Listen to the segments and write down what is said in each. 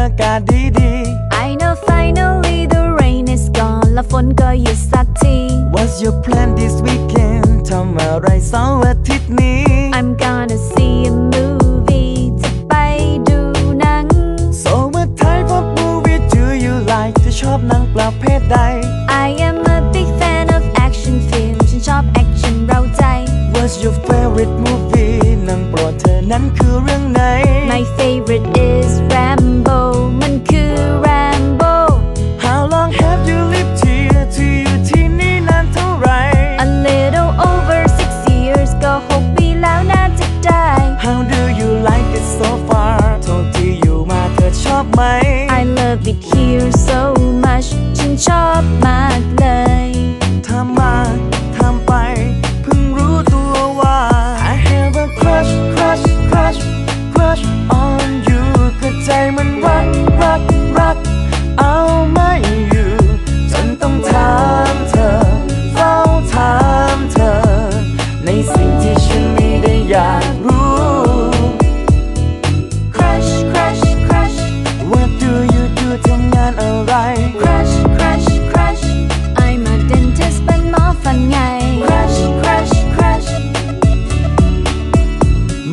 วันนี้อากาศดีดี I know finally the rain is gone และฝนก็หยุดสักที What's your plan this weekend ทำอะไรเสาร์อาทิตย์นี้ I'm gonna see a movie จะไปดูหนัง So what type of movie do you like เธอชอบหนังประเภทใด I am a big fan of action film ฉันชอบ action เราใจ What's your favorite movie หนังโปรดเธอนั้นคือเรื่อง อ ไหน My favorite is Rambo มันคือ Rambo How long have you lived here เธออยู่ที่นี่นานเท่าไหร่ A little over six years ก็หกปีแล้วน่าจะได้ How do you like it so far โทษที่อยู่มาเธอชอบไหม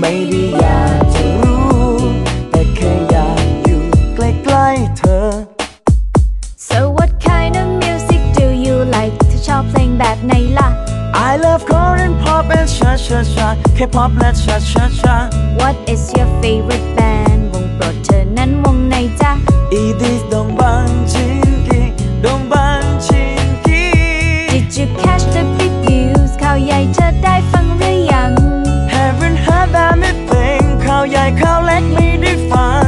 ไม่ได้อยากจะรู้ แต่แค่อยากอยู่ใกล้ๆเธอ So what kind of music do you like เธอชอบเพลงแบบไหนล่ะ I love Korean pop and cha cha cha K-pop และ cha cha cha What is your favorite band วงโปรดเธอนั้นวงไหนจ๊ะ It is Dong Bang Chin าวใหญ่ข้าวเล็กไม่ได้ฟัง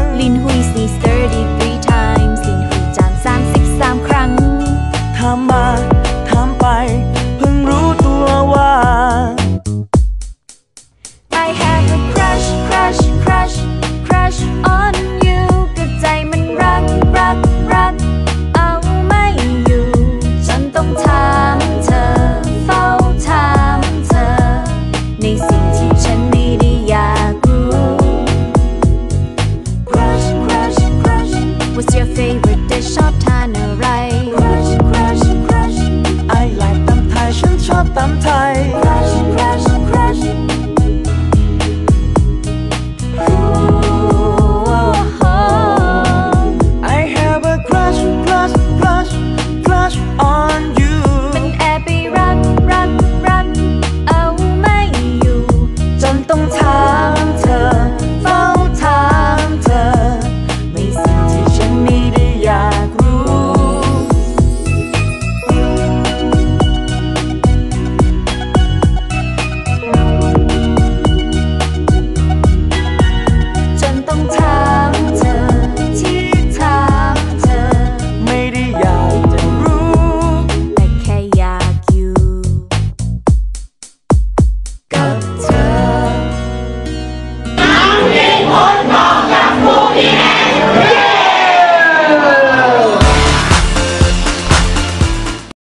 Yeah.